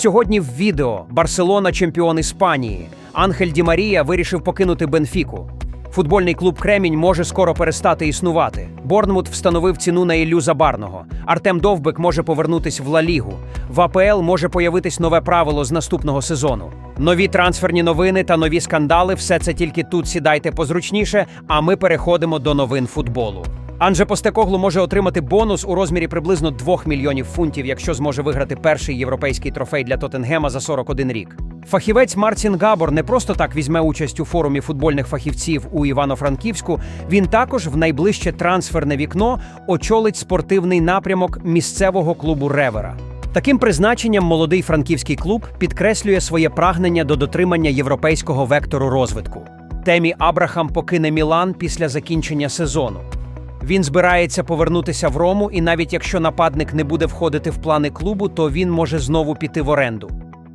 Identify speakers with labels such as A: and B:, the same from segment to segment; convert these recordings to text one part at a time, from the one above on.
A: Сьогодні в відео Барселона чемпіон Іспанії. Анхель Ді Марія вирішив покинути Бенфіку. Футбольний клуб Кремінь може скоро перестати існувати. Борнмут встановив ціну на Іллю Забарного. Артем Довбик може повернутись в Ла Лігу. В АПЛ може появитись нове правило з наступного сезону. Нові трансферні новини та нові скандали все це тільки тут сідайте позручніше, а ми переходимо до новин футболу. Анже Постекоглу може отримати бонус у розмірі приблизно 2 мільйонів фунтів, якщо зможе виграти перший європейський трофей для Тоттенгема за 41 рік. Фахівець Мартін Габор не просто так візьме участь у форумі футбольних фахівців у Івано-Франківську. Він також в найближче трансферне вікно очолить спортивний напрямок місцевого клубу Ревера. Таким призначенням молодий франківський клуб підкреслює своє прагнення до дотримання європейського вектору розвитку. Темі Абрахам покине Мілан після закінчення сезону. Він збирається повернутися в Рому, і навіть якщо нападник не буде входити в плани клубу, то він може знову піти в оренду.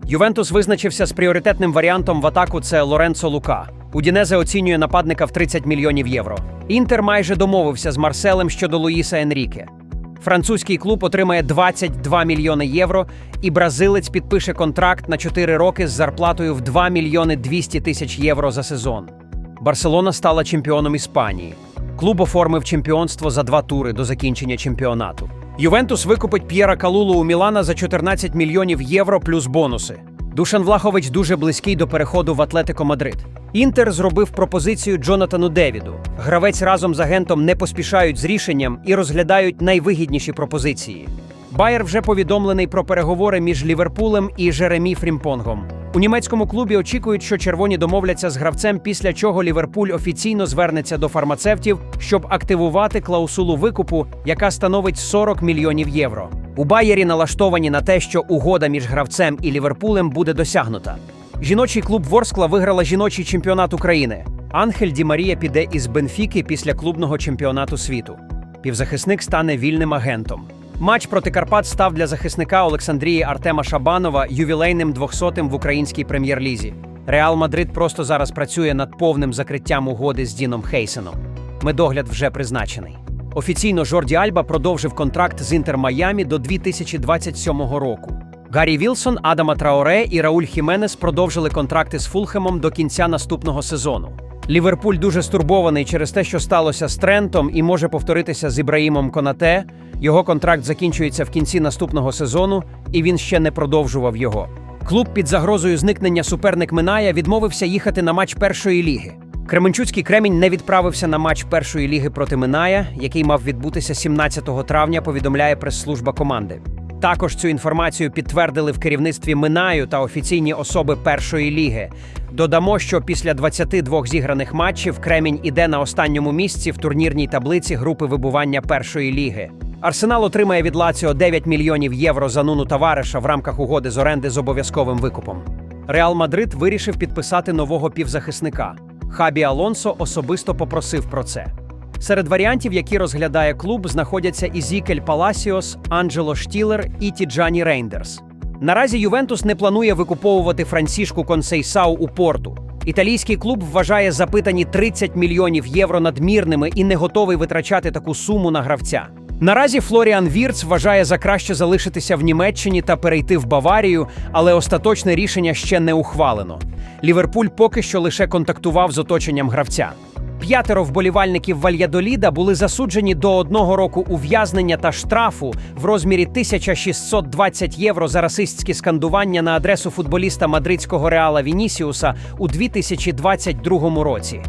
A: Ювентус визначився з пріоритетним варіантом в атаку. Це Лоренцо Лука. Удінезе оцінює нападника в 30 мільйонів євро. Інтер майже домовився з Марселем щодо Луїса Енріке. Французький клуб отримає 22 мільйони євро, і бразилець підпише контракт на 4 роки з зарплатою в 2 мільйони 200 тисяч євро за сезон. Барселона стала чемпіоном Іспанії. Клуб оформив чемпіонство за два тури до закінчення чемпіонату. Ювентус викупить П'єра Калулу у Мілана за 14 мільйонів євро плюс бонуси. Душан Влахович дуже близький до переходу в Атлетико Мадрид. Інтер зробив пропозицію Джонатану Девіду. Гравець разом з агентом не поспішають з рішенням і розглядають найвигідніші пропозиції. Байер вже повідомлений про переговори між Ліверпулем і Жеремі Фрімпонгом. У німецькому клубі очікують, що червоні домовляться з гравцем, після чого Ліверпуль офіційно звернеться до фармацевтів, щоб активувати клаусулу викупу, яка становить 40 мільйонів євро. У Байері налаштовані на те, що угода між гравцем і Ліверпулем буде досягнута. Жіночий клуб Ворскла виграла жіночий чемпіонат України. Анхель Ді Марія піде із Бенфіки після клубного чемпіонату світу. Півзахисник стане вільним агентом. Матч проти Карпат став для захисника Олександрії Артема Шабанова ювілейним 200-тим в українській прем'єр-лізі. Реал Мадрид просто зараз працює над повним закриттям угоди з Діном Хейсеном. Медогляд вже призначений. Офіційно Жорді Альба продовжив контракт з Інтер Майамі до 2027 року. Гаррі Вілсон, Адама Траоре і Рауль Хіменес продовжили контракти з Фулхемом до кінця наступного сезону. Ліверпуль дуже стурбований через те, що сталося з Трентом, і може повторитися з Ібраїмом Конате. Його контракт закінчується в кінці наступного сезону, і він ще не продовжував його. Клуб під загрозою зникнення суперник Миная відмовився їхати на матч першої ліги. Кременчуцький Кремінь не відправився на матч першої ліги проти Миная, який мав відбутися 17 травня. Повідомляє прес-служба команди. Також цю інформацію підтвердили в керівництві Минаю та офіційні особи першої ліги. Додамо, що після 22 зіграних матчів Кремінь іде на останньому місці в турнірній таблиці групи вибування першої ліги. Арсенал отримає від Лаціо 9 мільйонів євро за Нуну Тавареша в рамках угоди з оренди з обов'язковим викупом. Реал Мадрид вирішив підписати нового півзахисника. Хабі Алонсо особисто попросив про це. Серед варіантів, які розглядає клуб, знаходяться Ізікель Паласіос, Анджело Штілер і Тіджані Рейндерс. Наразі Ювентус не планує викуповувати Франсішку Консейсау у порту. Італійський клуб вважає запитані 30 мільйонів євро надмірними і не готовий витрачати таку суму на гравця. Наразі Флоріан Вірц вважає за краще залишитися в Німеччині та перейти в Баварію, але остаточне рішення ще не ухвалено. Ліверпуль поки що лише контактував з оточенням гравця. П'ятеро вболівальників Вальядоліда були засуджені до одного року ув'язнення та штрафу в розмірі 1620 євро за расистські скандування на адресу футболіста мадридського реала Вінісіуса у 2022 році.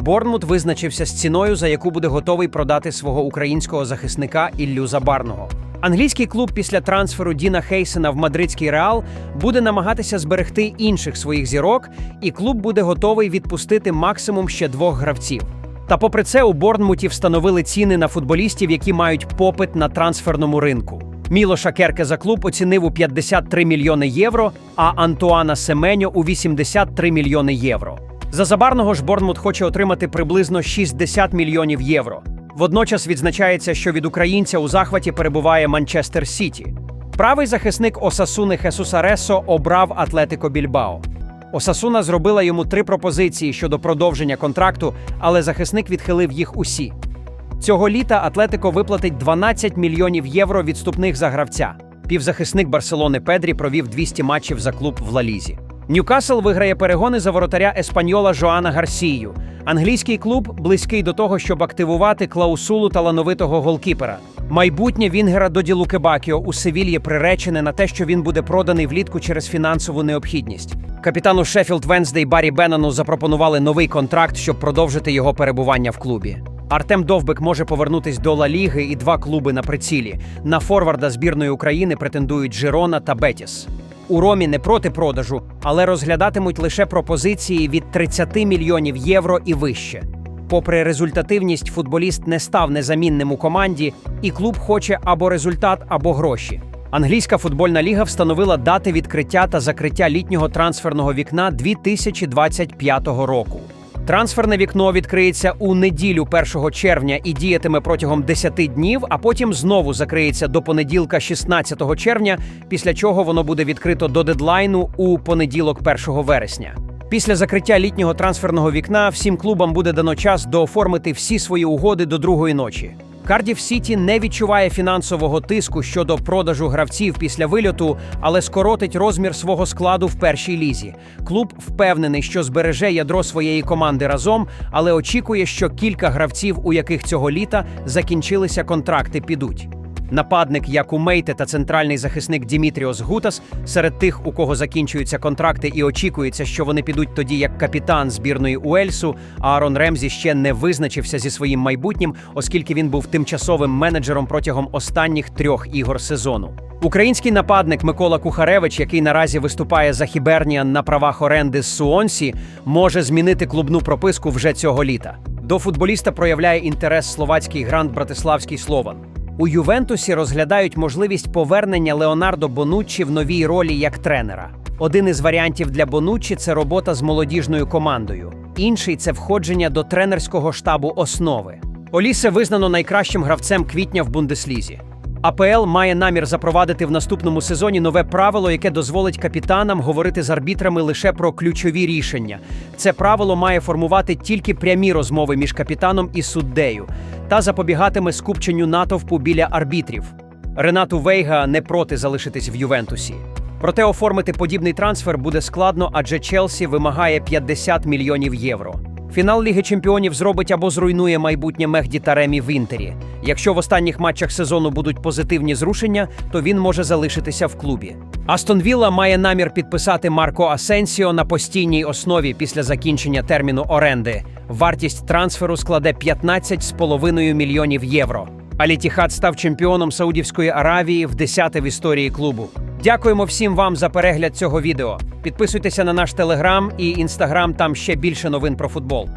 A: Борнмут визначився з ціною, за яку буде готовий продати свого українського захисника Іллю Забарного. Англійський клуб після трансферу Діна Хейсена в мадридський реал буде намагатися зберегти інших своїх зірок, і клуб буде готовий відпустити максимум ще двох гравців. Та попри це у Борнмуті встановили ціни на футболістів, які мають попит на трансферному ринку. Мілоша Керке за клуб оцінив у 53 мільйони євро, а Антуана Семеньо у 83 мільйони євро. За Забарного ж Борнмут хоче отримати приблизно 60 мільйонів євро. Водночас відзначається, що від українця у захваті перебуває Манчестер Сіті. Правий захисник Осасуни Хесуса Ресо обрав Атлетико Більбао. Осасуна зробила йому три пропозиції щодо продовження контракту, але захисник відхилив їх усі. Цього літа Атлетико виплатить 12 мільйонів євро відступних за гравця. Півзахисник Барселони Педрі провів 200 матчів за клуб в Лалізі. Ньюкасл виграє перегони за воротаря еспаньола Жоана Гарсію. Англійський клуб близький до того, щоб активувати клаусулу талановитого голкіпера. Майбутнє Вінгера Доді Лукебакіо у Севільї приречене на те, що він буде проданий влітку через фінансову необхідність. Капітану Шеффілд Венздей Баррі Беннону запропонували новий контракт, щоб продовжити його перебування в клубі. Артем Довбик може повернутись до Ла Ліги і два клуби на прицілі. На форварда збірної України претендують Жирона та Бетіс. У Ромі не проти продажу, але розглядатимуть лише пропозиції від 30 мільйонів євро і вище. Попри результативність, футболіст не став незамінним у команді, і клуб хоче або результат, або гроші. Англійська футбольна ліга встановила дати відкриття та закриття літнього трансферного вікна 2025 року. Трансферне вікно відкриється у неділю 1 червня і діятиме протягом 10 днів, а потім знову закриється до понеділка 16 червня, після чого воно буде відкрито до дедлайну у понеділок 1 вересня. Після закриття літнього трансферного вікна всім клубам буде дано час дооформити всі свої угоди до другої ночі. Кардів Сіті не відчуває фінансового тиску щодо продажу гравців після вильоту, але скоротить розмір свого складу в першій лізі. Клуб впевнений, що збереже ядро своєї команди разом, але очікує, що кілька гравців, у яких цього літа закінчилися контракти, підуть. Нападник Яку Мейте та центральний захисник Дімітріос Гутас серед тих, у кого закінчуються контракти, і очікується, що вони підуть тоді як капітан збірної Уельсу. Аарон Ремзі ще не визначився зі своїм майбутнім, оскільки він був тимчасовим менеджером протягом останніх трьох ігор сезону. Український нападник Микола Кухаревич, який наразі виступає за Хіберніан на правах оренди з Суонсі, може змінити клубну прописку вже цього літа. До футболіста проявляє інтерес словацький грант Братиславський Слован. У Ювентусі розглядають можливість повернення Леонардо Бонуччі в новій ролі як тренера. Один із варіантів для Бонуччі – це робота з молодіжною командою. Інший це входження до тренерського штабу основи. Олісе визнано найкращим гравцем квітня в Бундеслізі. АПЛ має намір запровадити в наступному сезоні нове правило, яке дозволить капітанам говорити з арбітрами лише про ключові рішення. Це правило має формувати тільки прямі розмови між капітаном і суддею та запобігатиме скупченню натовпу біля арбітрів. Ренату Вейга не проти залишитись в Ювентусі. Проте оформити подібний трансфер буде складно, адже Челсі вимагає 50 мільйонів євро. Фінал Ліги Чемпіонів зробить або зруйнує майбутнє Мехді Таремі в Інтері. Якщо в останніх матчах сезону будуть позитивні зрушення, то він може залишитися в клубі. Астон Вілла має намір підписати Марко Асенсіо на постійній основі після закінчення терміну оренди. Вартість трансферу складе 15,5 мільйонів євро. Алітіхат став чемпіоном Саудівської Аравії в 10 в історії клубу. Дякуємо всім вам за перегляд цього відео. Підписуйтеся на наш телеграм і інстаграм, там ще більше новин про футбол.